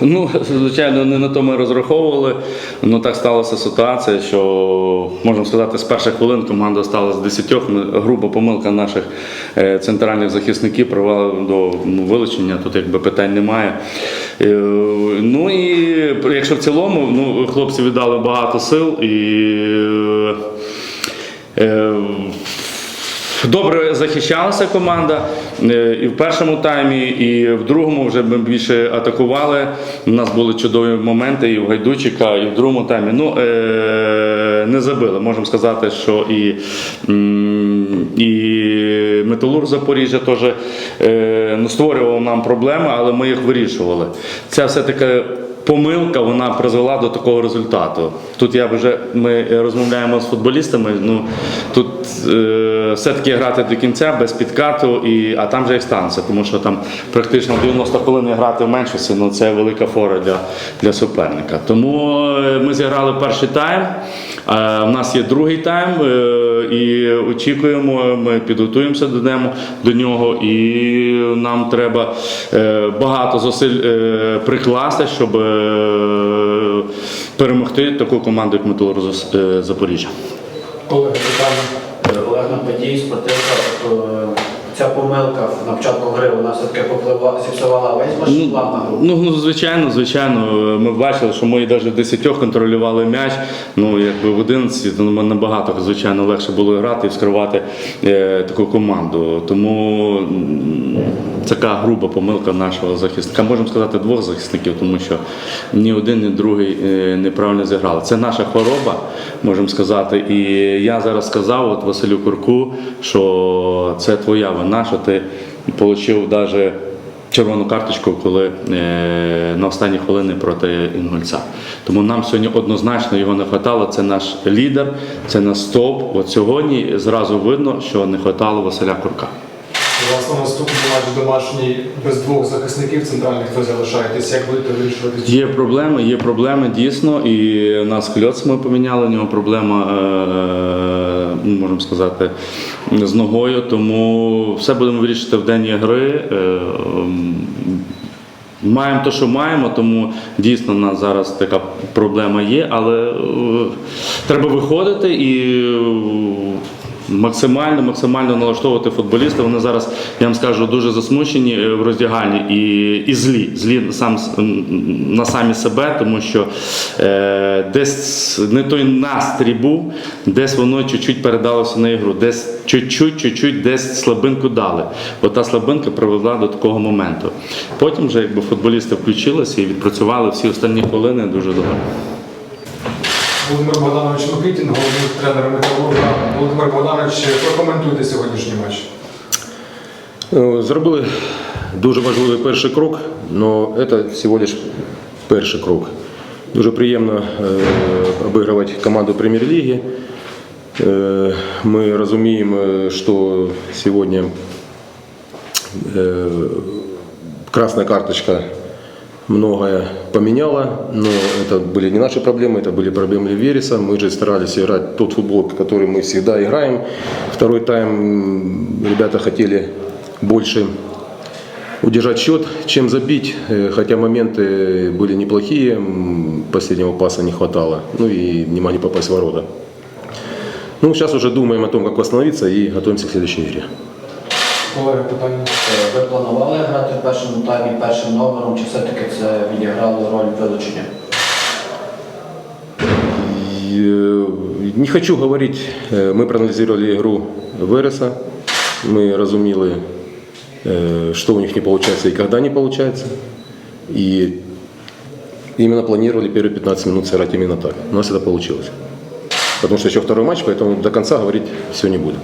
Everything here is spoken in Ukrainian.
Ну, звичайно, не на то ми розраховували. Ну так сталася ситуація, що можна сказати, з перших хвилин команда стала з 10. Груба помилка наших е, центральних захисників привела до ну, вилучення. Тут якби питань немає. Е, Ну і якщо в цілому, ну хлопці віддали багато сил і. Добре захищалася команда е, і в першому таймі, і в другому вже ми більше атакували. У нас були чудові моменти і в Гайдучика, і в другому таймі. Ну, е, не забили. Можемо сказати, що і, і Металург Запоріжжя теж е, ну, створював нам проблеми, але ми їх вирішували. Це все-таки помилка вона призвела до такого результату. Тут я вже ми розмовляємо з футболістами. Ну тут е, все-таки грати до кінця без підкату, і, а там вже як станеться, тому що там практично 90 хвилин грати в меншості, ну це велика фора для, для суперника. Тому е, ми зіграли перший тайм. А в нас є другий тайм, е, і очікуємо, ми підготуємося до нього, до нього, і нам треба е, багато зусиль е, прикласти, щоб е, перемогти таку команду, як Металург Запоріжжя. Олег. Олег Нападій, спортивка, ця помилка на початку гри вона все-таки попливла, зіпсувала весь ваш Ну, план на гру. ну, ну, звичайно, звичайно. Ми бачили, що ми навіть в 10 контролювали м'яч. Ну, якби в 11 то набагато, звичайно, легше було грати і вскривати е, таку команду. Тому така груба помилка нашого захисника. Можемо сказати, двох захисників, тому що ні один, ні другий е, неправильно зіграли. Це наша хвороба, можемо сказати. І я зараз сказав от Василю Курку, що це твоя вина, що ти отримав навіть червону карточку, коли е, на останні хвилини проти Інгульця. Тому нам сьогодні однозначно його не вистачало. Це наш лідер, це наш стовп. От сьогодні зразу видно, що не вистачало Василя Курка. На наступний матч домашній без двох захисників центральних ви залишаєтесь. Як будете вирішувати? Є проблеми, є проблеми дійсно. І у нас кльоц ми поміняли, у нього проблема, е, можемо сказати, з ногою. Тому все будемо вирішити в день гри. Е, Маємо те, що маємо, тому дійсно у нас зараз така проблема є, але е, треба виходити і максимально, максимально налаштовувати футболістів. Вони зараз, я вам скажу, дуже засмучені е, в роздягальні і, і злі. Злі сам, на самі себе, тому що е, десь не той настрій був, десь воно чуть-чуть передалося на ігру, десь чуть-чуть, чуть-чуть десь слабинку дали. От та слабинка привела до такого моменту. Потім вже якби футболісти включилися і відпрацювали всі останні хвилини дуже добре. Володимир Богданович Микитін, головний тренер Металурга. Володимир Богданович, прокоментуйте сьогоднішній матч. Е, Зробили дуже важливий перший крок, але це всього лиш перший крок. Дуже приємно е, обігрувати команду прем'єр-ліги. Е, Ми розуміємо, що сьогодні е, красная карточка многое поменяла, но это были не наши проблемы, это были проблемы Вереса. Мы же старались играть тот футбол, который мы всегда играем. Второй тайм ребята хотели больше удержать счет, чем забить, Э, хотя моменты были неплохие, последнего паса не хватало, ну и внимание попасть в ворота. Ну, сейчас уже думаем о том, как восстановиться и готовимся к следующей игре. Колеги, питання. Е, Ви планували грати в першому таймі першим номером, чи все-таки це відіграло роль вилучення? И, э, Не хочу говорить, э, мы проанализировали игру Вереса, мы разумели, э, что у них не получается и когда не получается. И именно планировали первые 15 минут сыграть именно так. У нас это получилось. Потому что еще второй матч, поэтому до конца говорить все не буду.